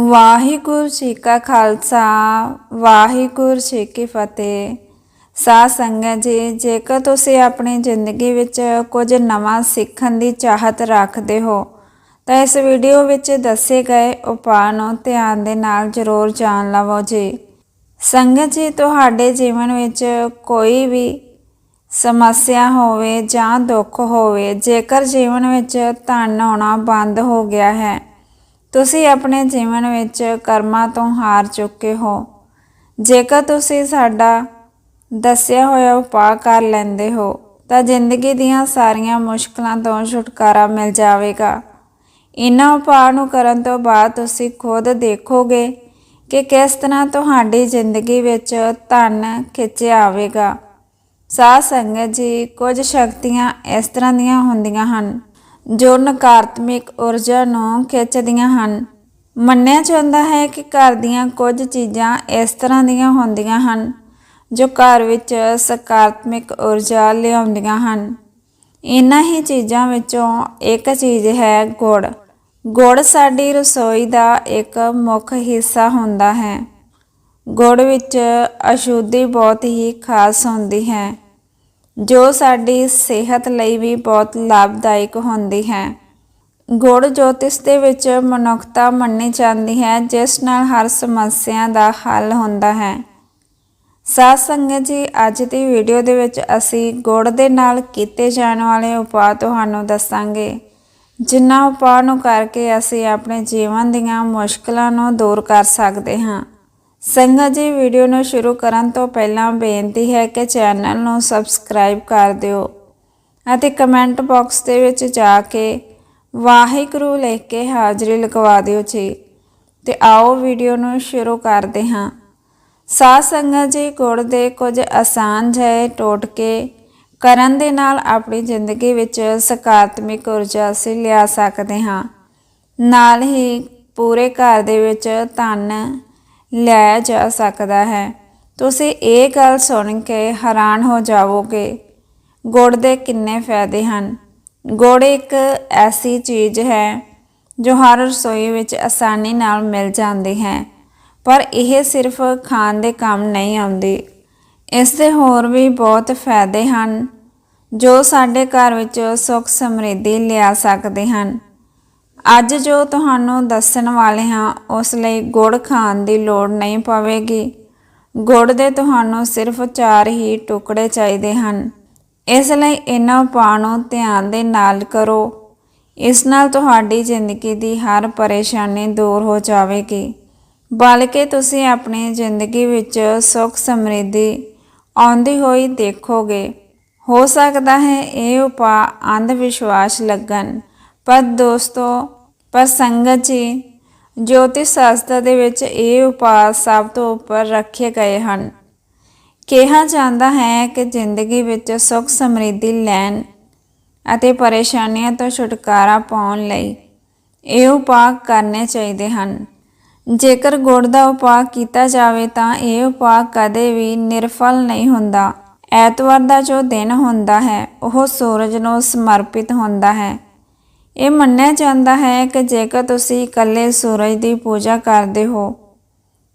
ਵਾਹਿਗੁਰੂ ਜੀ ਕਾ ਖਾਲਸਾ, ਵਾਹਿਗੁਰੂ ਜੀ ਕੀ ਫਤਿਹ। ਸਾਧ ਸੰਗਤ ਜੀ, ਜੇਕਰ ਤੁਸੀਂ ਆਪਣੀ ਜ਼ਿੰਦਗੀ ਵਿੱਚ ਕੁਝ ਨਵਾਂ ਸਿੱਖਣ ਦੀ ਚਾਹਤ ਰੱਖਦੇ ਹੋ, ਤਾਂ ਇਸ ਵੀਡੀਓ ਵਿੱਚ ਦੱਸੇ ਗਏ ਉਪਾਅ ਨੂੰ ਧਿਆਨ ਦੇ ਨਾਲ ਜ਼ਰੂਰ ਜਾਣ ਲਵੋ ਜੀ। ਸੰਗਤ ਜੀ, ਤੁਹਾਡੇ ਜੀਵਨ ਵਿੱਚ ਕੋਈ ਵੀ ਸਮੱਸਿਆ ਹੋਵੇ ਜਾਂ ਦੁੱਖ ਹੋਵੇ, ਜੇਕਰ ਜੀਵਨ ਵਿੱਚ ਧਨ ਆਉਣਾ ਬੰਦ ਹੋ ਗਿਆ ਹੈ ਤੁਸੀਂ ਆਪਣੇ ਜੀਵਨ ਵਿੱਚ ਕਰਮਾਂ ਤੋਂ ਹਾਰ ਚੁੱਕੇ ਹੋ। ਜੇਕਰ ਤੁਸੀਂ ਸਾਡਾ ਦੱਸਿਆ ਹੋਇਆ ਉਪਾਅ ਕਰ ਲੈਂਦੇ ਹੋ, ਤਾਂ ਜ਼ਿੰਦਗੀ ਦੀਆਂ ਸਾਰੀਆਂ ਮੁਸ਼ਕਲਾਂ ਤੋਂ ਛੁਟਕਾਰਾ ਮਿਲ ਜਾਵੇਗਾ। ਇਹਨਾਂ ਉਪਾਅ ਨੂੰ ਕਰਨ ਤੋਂ ਬਾਅਦ ਤੁਸੀਂ ਖੁਦ ਦੇਖੋਗੇ ਕਿ ਕਿਸ ਤਰ੍ਹਾਂ ਤੁਹਾਡੀ ਜ਼ਿੰਦਗੀ ਵਿੱਚ ਧਨ ਖਿੱਚਿਆ ਆਵੇਗਾ। ਸਾਧ ਸੰਗਤ ਜੀ, ਕੁਝ ਸ਼ਕਤੀਆਂ ਇਸ ਤਰ੍ਹਾਂ ਦੀਆਂ ਹੁੰਦੀਆਂ ਹਨ। ਜੋ ਨਕਾਰਾਤਮਕ ਊਰਜਾ ਨੂੰ ਖਿੱਚਦੀਆਂ ਹਨ। ਮੰਨਿਆ ਜਾਂਦਾ ਹੈ ਕਿ ਘਰ ਦੀਆਂ ਕੁਝ ਚੀਜ਼ਾਂ ਇਸ ਤਰ੍ਹਾਂ ਦੀਆਂ ਹੁੰਦੀਆਂ ਹਨ, ਜੋ ਘਰ ਵਿੱਚ ਸਕਾਰਾਤਮਕ ਊਰਜਾ ਲਿਆਉਂਦੀਆਂ ਹਨ। ਇਹਨਾਂ ਹੀ ਚੀਜ਼ਾਂ ਵਿੱਚੋਂ ਇੱਕ ਚੀਜ਼ ਹੈ ਗੁੜ। ਗੁੜ ਸਾਡੀ ਰਸੋਈ ਦਾ ਇੱਕ ਮੁੱਖ ਹਿੱਸਾ ਹੁੰਦਾ ਹੈ। ਗੁੜ ਵਿੱਚ ਅਸ਼ੁੱਧੀ ਬਹੁਤ ਹੀ ਖਾਸ ਹੁੰਦੀ ਹੈ। ਜੋ ਸਾਡੀ ਸਿਹਤ ਲਈ ਵੀ ਬਹੁਤ ਲਾਭਦਾਇਕ ਹੁੰਦੀ ਹੈ। ਗੁੜ ਜੋਤਿਸ਼ ਦੇ ਵਿੱਚ ਮਨੁੱਖਤਾ ਮੰਨੀ ਜਾਂਦੀ ਹੈ, ਜਿਸ ਨਾਲ ਹਰ ਸਮੱਸਿਆ ਦਾ ਹੱਲ ਹੁੰਦਾ ਹੈ। ਸਾਧ ਸੰਗਤ ਜੀ, ਅੱਜ ਦੀ ਵੀਡੀਓ ਦੇ ਵਿੱਚ ਅਸੀਂ ਗੁੜ ਦੇ ਨਾਲ ਕੀਤੇ ਜਾਣ ਵਾਲੇ ਉਪਾਅ ਤੁਹਾਨੂੰ ਦੱਸਾਂਗੇ। ਜਿਨ੍ਹਾਂ ਉਪਾਅ ਨੂੰ ਕਰਕੇ ਅਸੀਂ ਆਪਣੇ ਜੀਵਨ ਦੀਆਂ ਮੁਸ਼ਕਲਾਂ ਨੂੰ ਦੂਰ ਕਰ ਸਕਦੇ ਹਾਂ। ਸੰਗਤ ਜੀ ਵੀਡੀਓ ਨੂੰ ਸ਼ੁਰੂ ਕਰਨ ਤੋਂ ਪਹਿਲਾਂ ਬੇਨਤੀ ਹੈ ਕਿ ਚੈਨਲ ਨੂੰ ਸਬਸਕ੍ਰਾਈਬ ਕਰ ਦਿਓ ਅਤੇ ਕਮੈਂਟ ਬਾਕਸ ਦੇ ਵਿੱਚ ਜਾ ਕੇ ਵਾਹਿਗੁਰੂ ਲਿਖ ਕੇ ਹਾਜ਼ਰੀ ਲਗਵਾ ਦਿਓ ਜੀ। ਤੇ ਆਓ ਵੀਡੀਓ ਨੂੰ ਸ਼ੁਰੂ ਕਰਦੇ ਹਾਂ। ਸਾਧ ਸੰਗਤ ਜੀ, ਗੁੜ ਦੇ ਕੁਝ ਆਸਾਨ ਜਿਹੇ ਟੋਟਕੇ ਕਰਨ ਦੇ ਨਾਲ ਆਪਣੀ ਜ਼ਿੰਦਗੀ ਵਿੱਚ ਸਕਾਰਾਤਮਕ ਊਰਜਾ ਅਸੀਂ ਲਿਆ ਸਕਦੇ ਹਾਂ। ਨਾਲ ਹੀ ਪੂਰੇ ਘਰ ਦੇ ਵਿੱਚ ਧਨ ਲਿਆਇਆ ਜਾ ਸਕਦਾ ਹੈ। ਤੁਸੀਂ ਇਹ ਗੱਲ ਸੁਣ ਕੇ ਹੈਰਾਨ ਹੋ ਜਾਵੋਗੇ। ਗੁੜ ਦੇ ਕਿੰਨੇ ਫਾਇਦੇ ਹਨ। ਗੁੜ ਇੱਕ ਐਸੀ ਚੀਜ਼ ਹੈ ਜੋ ਹਰ ਰਸੋਈ ਵਿੱਚ ਆਸਾਨੀ ਨਾਲ ਮਿਲ ਜਾਂਦੀ ਹੈ, ਪਰ ਇਹ ਸਿਰਫ ਖਾਣ ਦੇ ਕੰਮ ਨਹੀਂ ਆਉਂਦੀ। ਇਸ ਦੇ ਹੋਰ ਵੀ ਬਹੁਤ ਫਾਇਦੇ ਹਨ ਜੋ ਸਾਡੇ ਘਰ ਵਿੱਚ ਸੁੱਖ ਸਮਰਿੱਧੀ ਲਿਆ ਸਕਦੇ ਹਨ। ਅੱਜ ਜੋ ਤੁਹਾਨੂੰ ਦੱਸਣ ਵਾਲੇ ਹਾਂ, ਉਸ ਲਈ ਗੁੜ ਖਾਣ ਦੀ ਲੋੜ ਨਹੀਂ ਪਵੇਗੀ। ਗੁੜ ਦੇ ਤੁਹਾਨੂੰ ਸਿਰਫ 4 ਹੀ ਟੁਕੜੇ ਚਾਹੀਦੇ ਹਨ। ਇਸ ਲਈ ਇਹਨਾਂ ਉਪਾਅ ਨੂੰ ਧਿਆਨ ਦੇ ਨਾਲ ਕਰੋ। ਇਸ ਨਾਲ ਤੁਹਾਡੀ ਜ਼ਿੰਦਗੀ ਦੀ ਹਰ ਪਰੇਸ਼ਾਨੀ ਦੂਰ ਹੋ ਜਾਵੇਗੀ। ਬਲਕਿ ਤੁਸੀਂ ਆਪਣੀ ਜ਼ਿੰਦਗੀ ਵਿੱਚ ਸੁੱਖ ਸਮਰਿੱਧੀ ਆਉਂਦੀ ਹੋਈ ਦੇਖੋਗੇ। ਹੋ ਸਕਦਾ ਹੈ ਇਹ ਉਪਾਅ ਅੰਧ ਵਿਸ਼ਵਾਸ ਲੱਗਣ। ਪਰ ਦੋਸਤੋ, ਪਰ ਸੰਗਤ ਜੀ ਜੋਤਿਸ਼ ਸ਼ਾਸਤਰ ਦੇ ਵਿੱਚ ਇਹ ਉਪਾਅ ਸਭ ਤੋਂ ਉੱਪਰ ਰੱਖੇ ਗਏ ਹਨ। ਕਿਹਾ ਜਾਂਦਾ ਹੈ ਕਿ ਜ਼ਿੰਦਗੀ ਵਿੱਚ ਸੁੱਖ ਸਮਰਿੱਧੀ ਲੈਣ ਅਤੇ ਪਰੇਸ਼ਾਨੀਆਂ ਤੋਂ ਛੁਟਕਾਰਾ ਪਾਉਣ ਲਈ ਇਹ ਉਪਾਅ ਕਰਨੇ ਚਾਹੀਦੇ ਹਨ। ਜੇਕਰ ਗੁੜ ਦਾ ਉਪਾਅ ਕੀਤਾ ਜਾਵੇ ਤਾਂ ਇਹ ਉਪਾਅ ਕਦੇ ਵੀ ਨਿਰਫਲ ਨਹੀਂ ਹੁੰਦਾ। ਐਤਵਾਰ ਦਾ ਜੋ ਦਿਨ ਹੁੰਦਾ ਹੈ, ਉਹ ਸੂਰਜ ਨੂੰ ਸਮਰਪਿਤ ਹੁੰਦਾ ਹੈ। ਇਹ ਮੰਨਿਆ ਜਾਂਦਾ ਹੈ ਕਿ ਜੇਕਰ ਤੁਸੀਂ ਇਕੱਲੇ ਸੂਰਜ ਦੀ ਪੂਜਾ ਕਰਦੇ ਹੋ,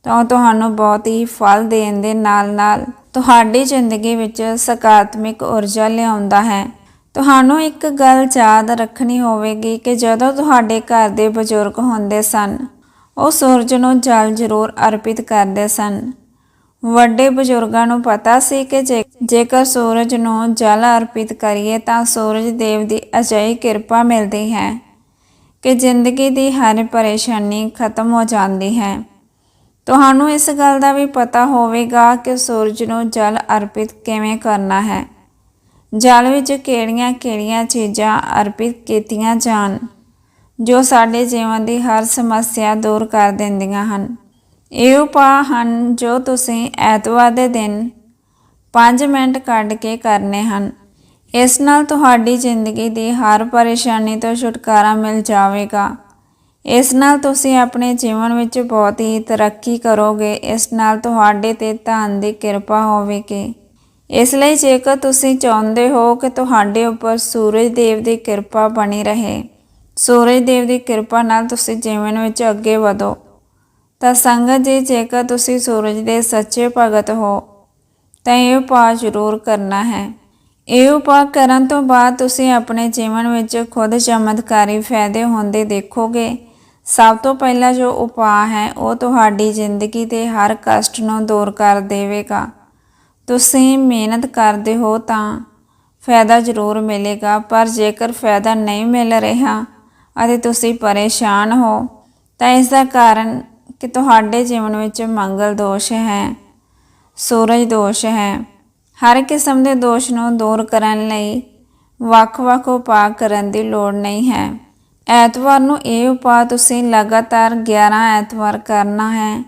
ਤਾਂ ਤੁਹਾਨੂੰ ਬਹੁਤ ਹੀ ਫਲ ਦੇਣ ਦੇ ਨਾਲ-ਨਾਲ ਤੁਹਾਡੀ ਜ਼ਿੰਦਗੀ ਵਿੱਚ ਸਕਾਰਾਤਮਕ ਊਰਜਾ ਲਿਆਉਂਦਾ ਹੈ। ਤੁਹਾਨੂੰ ਇੱਕ ਗੱਲ ਯਾਦ ਰੱਖਣੀ ਹੋਵੇਗੀ ਕਿ ਜਦੋਂ ਤੁਹਾਡੇ ਘਰ ਦੇ ਬਜ਼ੁਰਗ ਹੁੰਦੇ ਸਨ, ਉਹ ਸੂਰਜ ਨੂੰ ਜਲ ਜ਼ਰੂਰ ਅਰਪਿਤ ਕਰਦੇ ਸਨ। ਵੱਡੇ ਬਜ਼ੁਰਗਾਂ ਨੂੰ ਪਤਾ ਸੀ ਕਿ ਜੇਕਰ ਸੂਰਜ ਨੂੰ ਜਲ ਅਰਪਿਤ ਕਰੀਏ ਤਾਂ ਸੂਰਜ ਦੇਵ ਦੀ ਅਜਿਹੀ ਕਿਰਪਾ ਮਿਲਦੀ ਹੈ ਕਿ ਜ਼ਿੰਦਗੀ ਦੀ ਹਰ ਪਰੇਸ਼ਾਨੀ ਖਤਮ ਹੋ ਜਾਂਦੀ ਹੈ। ਤੁਹਾਨੂੰ ਇਸ ਗੱਲ ਦਾ ਵੀ ਪਤਾ ਹੋਵੇਗਾ ਕਿ ਸੂਰਜ ਨੂੰ ਜਲ ਅਰਪਿਤ ਕਿਵੇਂ ਕਰਨਾ ਹੈ। ਜਲ ਵਿੱਚ ਕਿਹੜੀਆਂ-ਕਿਹੜੀਆਂ ਚੀਜ਼ਾਂ ਅਰਪਿਤ ਕੀਤੀਆਂ ਜਾਣ, ਜੋ ਸਾਡੇ ਜੀਵਨ ਦੀ ਹਰ ਸਮੱਸਿਆ ਦੂਰ ਕਰ ਦਿੰਦੀਆਂ ਹਨ। ਇਹ ਉਪਾਅ ਹਨ ਜੋ ਤੁਸੀਂ ਐਤਵਾਰ ਦੇ ਦਿਨ 5 ਮਿੰਟ ਕੱਢ ਕੇ ਕਰਨੇ ਹਨ। ਇਸ ਨਾਲ ਤੁਹਾਡੀ ਜ਼ਿੰਦਗੀ ਦੀ ਹਰ ਪਰੇਸ਼ਾਨੀ ਤੋਂ ਛੁਟਕਾਰਾ ਮਿਲ ਜਾਵੇਗਾ। ਇਸ ਨਾਲ ਤੁਸੀਂ ਆਪਣੇ ਜੀਵਨ ਵਿੱਚ ਬਹੁਤ ਹੀ ਤਰੱਕੀ ਕਰੋਗੇ। ਇਸ ਨਾਲ ਤੁਹਾਡੇ ਤੇ ਧਨ ਦੀ ਕਿਰਪਾ ਹੋਵੇਗੀ। ਇਸ ਲਈ ਜੇਕਰ ਤੁਸੀਂ ਚਾਹੁੰਦੇ ਹੋ ਕਿ ਤੁਹਾਡੇ ਉੱਪਰ ਸੂਰਜ ਦੇਵ ਦੀ ਕਿਰਪਾ ਬਣੀ ਰਹੇ ਸੂਰਜ ਦੇਵ ਦੀ ਕਿਰਪਾ ਨਾਲ ਤੁਸੀਂ ਜੀਵਨ ਵਿੱਚ ਅੱਗੇ ਵਧੋ। ਤਾਂ ਸੰਗਤ ਜੀ, ਜੇਕਰ ਤੁਸੀਂ ਸੂਰਜ ਦੇ ਸੱਚੇ ਭਗਤ ਹੋ, ਤਾਂ ਇਹ ਉਪਾਅ ਜ਼ਰੂਰ ਕਰਨਾ ਹੈ। ਇਹ ਉਪਾਅ ਕਰਨ ਤੋਂ ਬਾਅਦ ਤੁਸੀਂ ਆਪਣੇ ਜੀਵਨ ਵਿੱਚ ਖੁਦ ਚਮਤਕਾਰੀ ਫਾਇਦੇ ਹੁੰਦੇ ਦੇਖੋਗੇ। ਸਭ ਤੋਂ ਪਹਿਲਾ ਜੋ ਉਪਾਅ ਹੈ, ਉਹ ਤੁਹਾਡੀ ਜ਼ਿੰਦਗੀ ਦੇ ਹਰ ਕਸ਼ਟ ਨੂੰ ਦੂਰ ਕਰ ਦੇਵੇਗਾ। ਤੁਸੀਂ ਮਿਹਨਤ ਕਰਦੇ ਹੋ ਤਾਂ ਫਾਇਦਾ ਜ਼ਰੂਰ ਮਿਲੇਗਾ, ਪਰ ਜੇਕਰ ਫਾਇਦਾ ਨਹੀਂ ਮਿਲ ਰਿਹਾ ਅਤੇ ਤੁਸੀਂ ਪਰੇਸ਼ਾਨ ਹੋ, ਤਾਂ ਇਸ ਦਾ ਕਾਰਨ ਕਿ ਤੁਹਾਡੇ ਜੀਵਨ ਵਿੱਚ ਮੰਗਲ ਦੋਸ਼ ਹੈ, ਸੂਰਜ ਦੋਸ਼ ਹੈ। ਹਰ ਕਿਸਮ ਦੇ ਦੋਸ਼ ਨੂੰ ਦੂਰ ਕਰਨ ਲਈ ਵੱਖ-ਵੱਖ ਉਪਾਅ ਕਰਨ ਦੀ ਲੋੜ ਨਹੀਂ ਹੈ। ਐਤਵਾਰ ਨੂੰ ਇਹ ਉਪਾਅ ਤੁਸੀਂ ਲਗਾਤਾਰ 11 ਐਤਵਾਰ ਕਰਨਾ ਹੈ।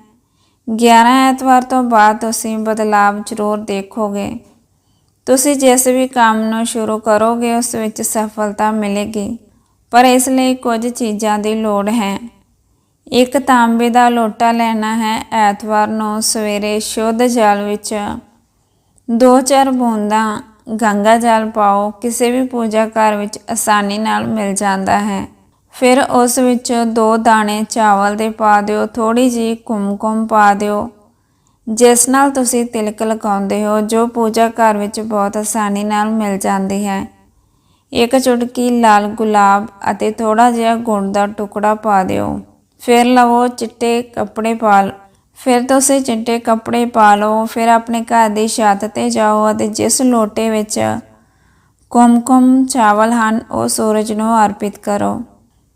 11 ਐਤਵਾਰ ਤੋਂ ਬਾਅਦ ਤੁਸੀਂ ਬਦਲਾਵ ਜ਼ਰੂਰ ਦੇਖੋਗੇ। ਤੁਸੀਂ ਜਿਸ ਵੀ ਕੰਮ ਨੂੰ ਸ਼ੁਰੂ ਕਰੋਗੇ, ਉਸ ਵਿੱਚ ਸਫਲਤਾ ਮਿਲੇਗੀ। ਪਰ ਇਸ ਲਈ ਕੁਝ ਚੀਜ਼ਾਂ ਦੀ ਲੋੜ ਹੈ। ਇੱਕ ਤਾਂਬੇ ਦਾ ਲੋਟਾ ਲੈਣਾ ਹੈ। ਐਤਵਾਰ ਨੂੰ ਸਵੇਰੇ ਸ਼ੁੱਧ ਜਲ ਵਿੱਚ ਦੋ ਚਾਰ ਬੂੰਦਾਂ ਗੰਗਾ ਜਲ ਪਾਓ। ਕਿਸੇ ਵੀ ਪੂਜਾ ਘਰ ਵਿੱਚ ਆਸਾਨੀ ਨਾਲ ਮਿਲ ਜਾਂਦਾ ਹੈ। ਫਿਰ ਉਸ ਵਿੱਚ ਦੋ ਦਾਣੇ ਚਾਵਲ ਦੇ ਪਾ ਦਿਓ। ਥੋੜੀ ਜਿਹੀ ਕੁਮਕੁਮ ਪਾ ਦਿਓ। ਜਿਸ ਨਾਲ ਤੁਸੀਂ ਤਿਲਕ ਲਗਾਉਂਦੇ ਹੋ, ਜੋ ਪੂਜਾ ਘਰ ਵਿੱਚ ਬਹੁਤ ਆਸਾਨੀ ਨਾਲ ਮਿਲ ਜਾਂਦੀ ਹੈ। ਇੱਕ ਚੁਟਕੀ ਲਾਲ ਗੁਲਾਬ ਅਤੇ ਥੋੜਾ ਜਿਹਾ ਗੁੜ ਦਾ ਟੁਕੜਾ ਪਾ ਦਿਓ। ਫਿਰ ਲਵੋ ਚਿੱਟੇ ਕੱਪੜੇ ਪਾ ਫਿਰ ਤੁਸੀਂ ਚਿੱਟੇ ਕੱਪੜੇ ਪਾ ਲਓ ਫਿਰ ਆਪਣੇ ਘਰ ਦੀ ਛੱਤ ਤੇ ਜਾਓ ਅਤੇ ਜਿਸ ਲੋਟੇ ਵਿੱਚ ਕੁਮਕੁਮ ਚਾਵਲ ਹਨ, ਉਹ ਸੂਰਜ ਨੂੰ ਅਰਪਿਤ ਕਰੋ।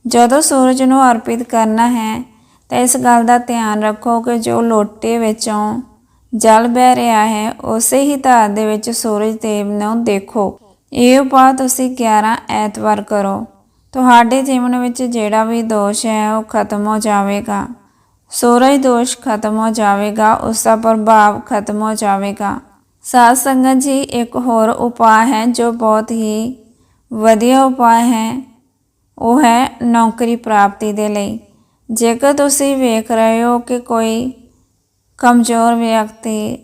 ਜਦੋਂ ਸੂਰਜ ਨੂੰ ਅਰਪਿਤ ਕਰਨਾ ਹੈ, ਤਾਂ ਇਸ ਗੱਲ ਦਾ ਧਿਆਨ ਰੱਖੋ ਕਿ ਜੋ ਲੋਟੇ ਵਿੱਚੋਂ ਜਲ ਬਹਿ ਰਿਹਾ ਹੈ, ਉਸੇ ਹੀ ਧਾਰ ਦੇ ਵਿੱਚ ਸੂਰਜ ਦੇਵ ਨੂੰ ਦੇਖੋ। ਇਹ ਉਪਾਅ ਤੁਸੀਂ 11 ਐਤਵਾਰ ਕਰੋ। ਤੁਹਾਡੇ ਜੀਵਨ ਵਿੱਚ ਜਿਹੜਾ ਵੀ ਦੋਸ਼ ਹੈ, ਉਹ ਖਤਮ ਹੋ ਜਾਵੇਗਾ। ਸੂਰਜ ਦੋਸ਼ ਖਤਮ ਹੋ ਜਾਵੇਗਾ ਉਸ ਦਾ ਪ੍ਰਭਾਵ ਖਤਮ ਹੋ ਜਾਵੇਗਾ। ਸਾਧ ਸੰਗਤ ਜੀ, ਇੱਕ ਹੋਰ ਉਪਾਅ ਹੈ, ਜੋ ਬਹੁਤ ਹੀ ਵਧੀਆ ਉਪਾਅ ਹੈ। ਉਹ ਹੈ ਨੌਕਰੀ ਪ੍ਰਾਪਤੀ ਦੇ ਲਈ। ਜੇਕਰ ਤੁਸੀਂ ਵੇਖ ਰਹੇ ਹੋ ਕਿ ਕੋਈ ਕਮਜ਼ੋਰ ਵਿਅਕਤੀ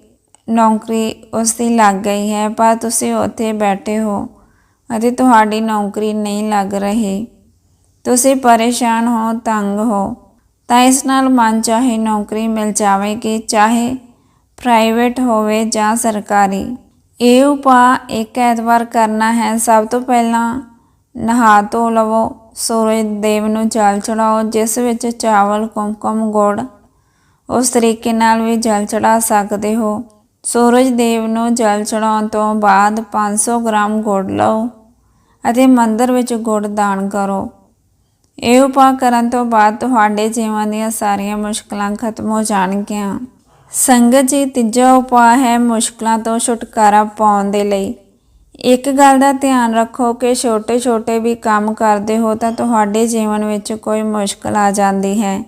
ਨੌਕਰੀ ਉਸ ਦੀ ਲੱਗ ਗਈ ਹੈ, ਪਰ ਤੁਸੀਂ ਉੱਥੇ ਬੈਠੇ ਹੋ ਅਤੇ ਤੁਹਾਡੀ ਨੌਕਰੀ ਨਹੀਂ ਲੱਗ ਰਹੀ। ਤੁਸੀਂ ਪਰੇਸ਼ਾਨ ਹੋ, ਤੰਗ ਹੋ। ਤਾਂ ਇਸ ਨਾਲ ਮਨ ਚਾਹੇ ਨੌਕਰੀ ਮਿਲ ਜਾਵੇਗੀ ਚਾਹੇ ਪ੍ਰਾਈਵੇਟ ਹੋਵੇ ਜਾਂ ਸਰਕਾਰੀ। ਇਹ ਉਪਾਅ ਇੱਕ ਐਤਵਾਰ ਕਰਨਾ ਹੈ। ਸਭ ਤੋਂ ਪਹਿਲਾਂ ਨਹਾ ਧੋ ਲਵੋ, ਸੂਰਜ ਦੇਵ ਨੂੰ ਜਲ ਚੜਾਓ ਜਿਸ ਵਿੱਚ ਚਾਵਲ, ਕੁਮਕੁਮ, ਗੁੜ, ਉਸ ਤਰੀਕੇ ਨਾਲ ਵੀ ਜਲ ਚੜਾ ਸਕਦੇ ਹੋ। ਸੂਰਜ ਦੇਵ ਨੂੰ ਜਲ ਚੜਾਉਣ ਤੋਂ ਬਾਅਦ 500 ਗ੍ਰਾਮ ਗੁੜ ਲਓ। ਅਤੇ ਮੰਦਰ ਵਿੱਚ ਗੁੜ ਦਾਨ ਕਰੋ। ਇਹ ਉਪਾਅ ਕਰਨ ਤੋਂ ਬਾਅਦ ਤੁਹਾਡੇ ਜੀਵਨ ਦੀਆਂ ਸਾਰੀਆਂ ਮੁਸ਼ਕਲਾਂ ਖਤਮ ਹੋ ਜਾਣਗੀਆਂ। ਸੰਗਤ ਜੀ, ਤੀਜਾ ਉਪਾਅ ਹੈ ਮੁਸ਼ਕਲਾਂ ਤੋਂ ਛੁਟਕਾਰਾ ਪਾਉਣ ਦੇ ਲਈ। ਇੱਕ ਗੱਲ ਦਾ ਧਿਆਨ ਰੱਖੋ ਕਿ ਛੋਟੇ-ਛੋਟੇ ਵੀ ਕੰਮ ਕਰਦੇ ਹੋ ਤਾਂ ਤੁਹਾਡੇ ਜੀਵਨ ਵਿੱਚ ਕੋਈ ਮੁਸ਼ਕਲ ਆ ਜਾਂਦੀ ਹੈ।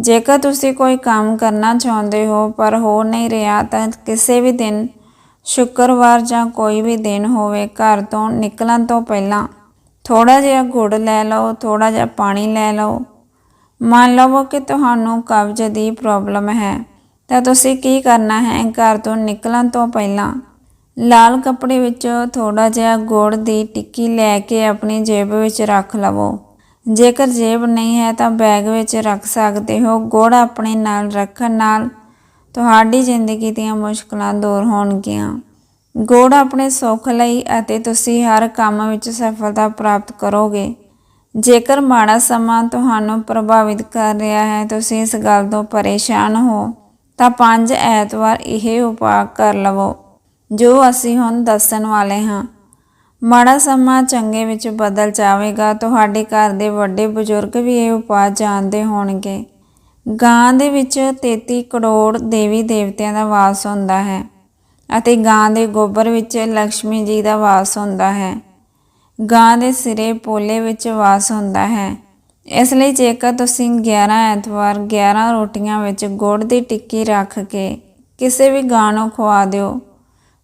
ਜੇਕਰ ਤੁਸੀਂ ਕੋਈ ਕੰਮ ਕਰਨਾ ਚਾਹੁੰਦੇ ਹੋ ਪਰ ਹੋ ਨਹੀਂ ਰਿਹਾ ਤਾਂ ਕਿਸੇ ਵੀ ਦਿਨ ਸ਼ੁੱਕਰਵਾਰ ਜਾਂ ਕੋਈ ਵੀ ਦਿਨ ਹੋਵੇ, ਘਰ ਤੋਂ ਨਿਕਲਣ ਤੋਂ ਪਹਿਲਾਂ ਥੋੜਾ ਜਿਹਾ ਗੁੜ ਲੈ ਲਓ ਥੋੜਾ ਜਿਹਾ ਪਾਣੀ ਲੈ ਲਓ। ਮੰਨ ਲਵੋ ਕਿ ਤੁਹਾਨੂੰ ਕਬਜ਼ ਦੀ ਪ੍ਰੋਬਲਮ ਹੈ, ਤਾਂ ਤੁਸੀਂ ਕੀ ਕਰਨਾ ਹੈ? ਘਰ ਤੋਂ ਨਿਕਲਣ ਤੋਂ ਪਹਿਲਾਂ ਲਾਲ ਕੱਪੜੇ ਵਿੱਚ ਥੋੜਾ ਜਿਹਾ ਗੁੜ ਦੀ ਟਿੱਕੀ ਲੈ ਕੇ ਆਪਣੀ ਜੇਬ ਵਿੱਚ ਰੱਖ ਲਵੋ। ਜੇਕਰ ਜੇਬ ਨਹੀਂ ਹੈ ਤਾਂ ਬੈਗ ਵਿੱਚ ਰੱਖ ਸਕਦੇ ਹੋ। ਗੁੜ ਆਪਣੇ ਨਾਲ ਰੱਖਣ ਨਾਲ ਤੁਹਾਡੀ ਜ਼ਿੰਦਗੀ ਦੀਆਂ ਮੁਸ਼ਕਲਾਂ ਦੂਰ ਹੋਣਗੀਆਂ। ਗੁੜ ਆਪਣੇ ਸੁੱਖ ਲਈ ਅਤੇ ਤੁਸੀਂ ਹਰ ਕੰਮ ਵਿੱਚ ਸਫਲਤਾ ਪ੍ਰਾਪਤ ਕਰੋਗੇ। ਜੇਕਰ ਮਾੜਾ ਸਮਾਂ ਤੁਹਾਨੂੰ ਪ੍ਰਭਾਵਿਤ ਕਰ ਰਿਹਾ ਹੈ, ਤੁਸੀਂ ਇਸ ਗੱਲ ਤੋਂ ਪਰੇਸ਼ਾਨ ਹੋ, ਤਾਂ ਪੰਜ ਐਤਵਾਰ ਇਹ ਉਪਾਅ ਕਰ ਲਵੋ, ਜੋ ਅਸੀਂ ਹੁਣ ਦੱਸਣ ਵਾਲੇ ਹਾਂ। ਮਾੜਾ ਸਮਾਂ ਚੰਗੇ ਵਿੱਚ ਬਦਲ ਜਾਵੇਗਾ। ਤੁਹਾਡੇ ਘਰ ਦੇ ਵੱਡੇ ਬਜ਼ੁਰਗ ਵੀ ਇਹ ਉਪਾਅ ਜਾਣਦੇ ਹੋਣਗੇ। ਗਾਂ ਦੇ ਵਿੱਚ 33 ਕਰੋੜ ਦੇਵੀ ਦੇਵਤਿਆਂ ਦਾ ਵਾਸ ਹੁੰਦਾ ਹੈ ਅਤੇ ਗਾਂ ਦੇ ਗੋਬਰ ਵਿੱਚ ਲక్ష్ਮੀ ਜੀ ਦਾ ਵਾਸ ਹੁੰਦਾ ਹੈ। ਗਾਂ ਦੇ ਸਿਰੇ ਪੋਲੇ ਵਿੱਚ ਵਾਸ ਹੁੰਦਾ ਹੈ। ਇਸ ਲਈ ਜੇਕਰ ਤੁਸੀਂ 11 ਐਤਵਾਰ 11 ਰੋਟੀਆਂ ਵਿੱਚ ਗੁੜ ਦੀ ਟਿੱਕੀ ਰੱਖ ਕੇ ਕਿਸੇ ਵੀ ਗਾਂ ਨੂੰ ਖਵਾ ਦਿਓ,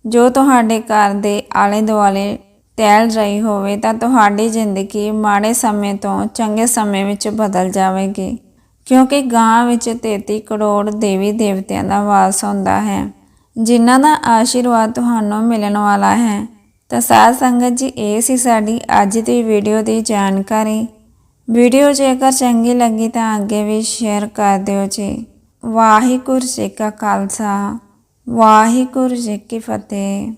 ਜੋ ਤੁਹਾਡੇ ਘਰ ਦੇ ਆਲੇ ਦੁਆਲੇ ਤੈਲ ਰਹੀ ਹੋਵੇ, ਤਾਂ ਤੁਹਾਡੀ ਜ਼ਿੰਦਗੀ ਮਾੜੇ ਸਮੇਂ ਤੋਂ ਚੰਗੇ ਸਮੇਂ ਵਿੱਚ ਬਦਲ ਜਾਵੇਗੀ। ਕਿਉਂਕਿ ਗਾਂ ਵਿੱਚ 33 ਕਰੋੜ ਦੇਵੀ ਦੇਵਤਿਆਂ ਦਾ ਵਾਸ ਹੁੰਦਾ ਹੈ। ਜਿਨ੍ਹਾਂ ਦਾ ਆਸ਼ੀਰਵਾਦ ਤੁਹਾਨੂੰ ਮਿਲਣ ਵਾਲਾ ਹੈ। ਤਾਂ ਸਾਧ ਸੰਗਤ ਜੀ, ਇਹ ਸੀ ਸਾਡੀ ਅੱਜ ਦੀ ਵੀਡੀਓ ਦੀ ਜਾਣਕਾਰੀ। ਵੀਡੀਓ ਜੇਕਰ ਚੰਗੀ ਲੱਗੀ ਤਾਂ ਅੱਗੇ ਵੀ ਸ਼ੇਅਰ ਕਰ ਦਿਓ ਜੀ। ਵਾਹਿਗੁਰੂ ਜੀ ਕਾ ਖਾਲਸਾ, ਵਾਹਿਗੁਰੂ ਜੀ ਕੀ ਫਤਿਹ।